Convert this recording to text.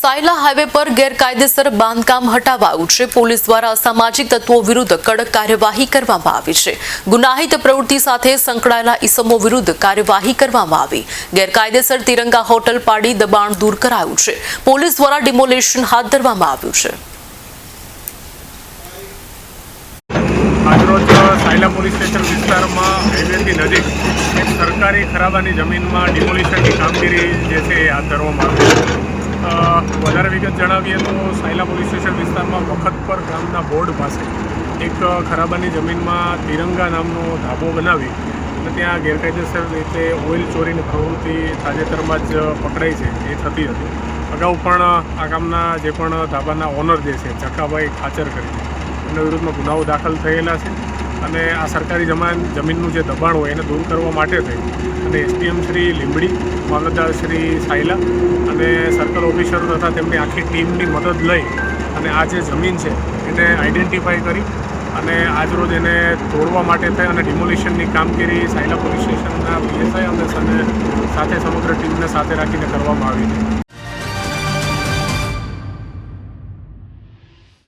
Sayla highway પર ગેરકાયદેસર બાંધકામ હટાવાયું છે. પોલીસ દ્વારા અસામાજિક તત્વો વિરુદ્ધ કડક કાર્યવાહી કરવામાં આવી છે. ગુનાહિત પ્રવૃત્તિ સાથે સંકળાયેલા ઇસમો વિરુદ્ધ કાર્યવાહી કરવામાં આવી. ગેરકાયદેસર તિરંગા હોટલ પાડી દબાણ દૂર કરાયું છે. પોલીસ દ્વારા ડિમોલેશન હાથ ધરવામાં આવ્યું છે. સાયલા પોલીસ સ્ટેશન વિસ્તારમાં હાઈવેથી નજીક એક સરકારી ખરાબાની જમીનમાં ડિમોલિશનની કામગીરી જે છે એ હાથ ધરવામાં આવી છે. વધારે જણાવીએ તો સાયલા પોલીસ સ્ટેશન વિસ્તારમાં વખતપર ગામના બોર્ડ પાસે એક ખરાબાની જમીનમાં તિરંગા નામનો ધાબો બનાવી અને ત્યાં ગેરકાયદેસર રીતે ઓઇલ ચોરીની પ્રવૃત્તિ તાજેતરમાં જ પકડાઈ છે, એ થતી હતી. અગાઉ પણ આ ગામના જે પણ ધાબાના ઓનર જે છે, જકાભાઈ ખાચર કરીને, એમના વિરુદ્ધમાં ગુનાઓ દાખલ થયેલા છે. અને આ સરકારી જમાન જમીનનું જે દબાણ હોય એને દૂર કરવા માટે થઈ. અને એસડીએમ શ્રી લીંબડી, મામલતદાર શ્રી સાયલા અને સર્કલ ઓફિસરો તથા તેમની આખી ટીમની મદદ લઈ અને આ જે જમીન છે એને આઈડેન્ટિફાઈ કરી અને આજરોજ એને તોડવા માટે થઈ અને ડિમોલિશનની કામગીરી સાયલા પોલીસ સ્ટેશનના પીએસઆઈ અને સાથે સમગ્ર ટીમને સાથે રાખીને કરવામાં આવી. છે